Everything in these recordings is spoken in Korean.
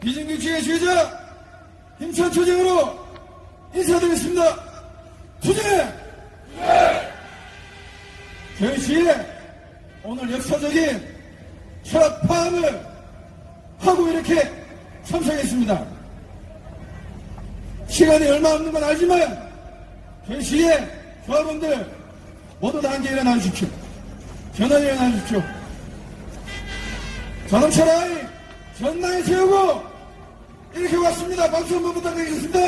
비정규직의 주의자 힘찬 초장으로 인사드리겠습니다. 초장! 저희 시에 오늘 역사적인 철학 파업을 하고 이렇게 참석했습니다. 시간이 얼마 없는 건 알지만 저희 시의 조합원들 모두 다 함께 일어나 주십시오. 전원 일어나 주십시오. 자동차 라인 전방에 세우고 이렇게 왔습니다. 박수 한번 부탁드리겠습니다.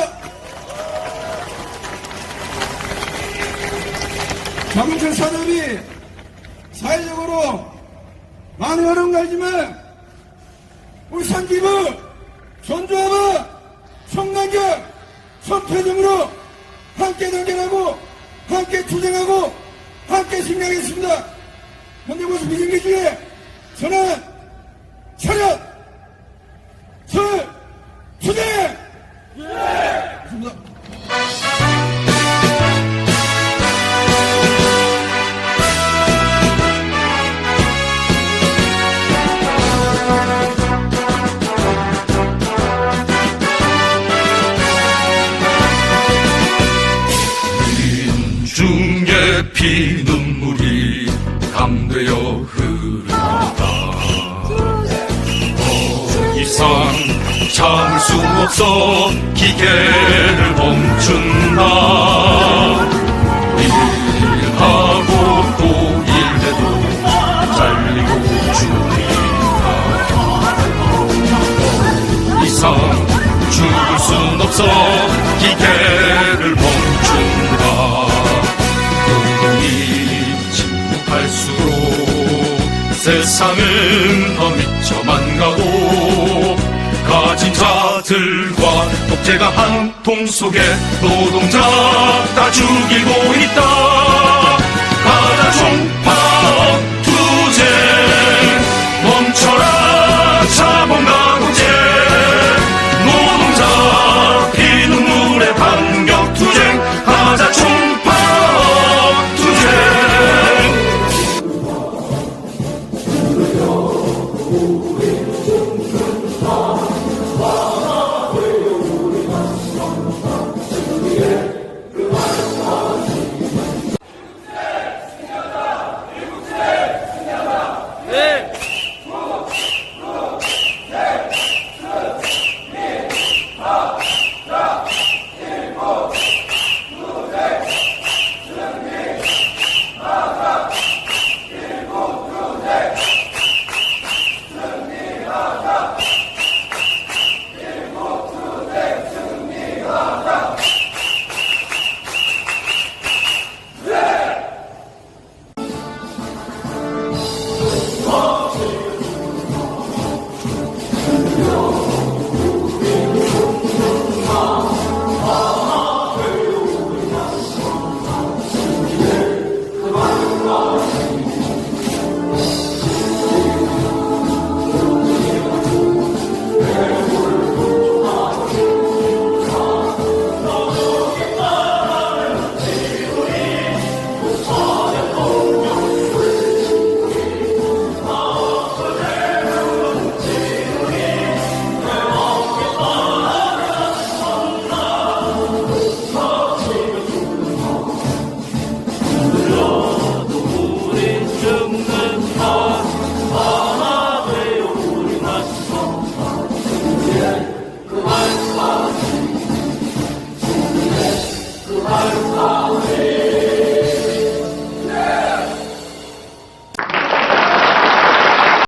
자동차 산업이 사회적으로 많이 어려운 거 알지만 우리 산기부 전조합은 청남경 선패점으로 함께 단결하고 함께 투쟁하고 함께 승리하겠습니다. 현재 모습 비정규직에 저는 차렷 설 투쟁 감사합니다. 중에 피 없어 기계를 멈춘다. 일하고 또 일해도 잘리고 죽는다. 이상 죽을 순 없어 기계를 멈춘다. 눈이 침묵할수록 세상은 더 미쳐만 가고 가진 자 들과 독재가 한 통 속에 노동자 다 죽이고 있다 가자 총파 투쟁 멈춰라 자본가 독재 노동자 피눈물의 반격 투쟁 가자 총파 투쟁 네.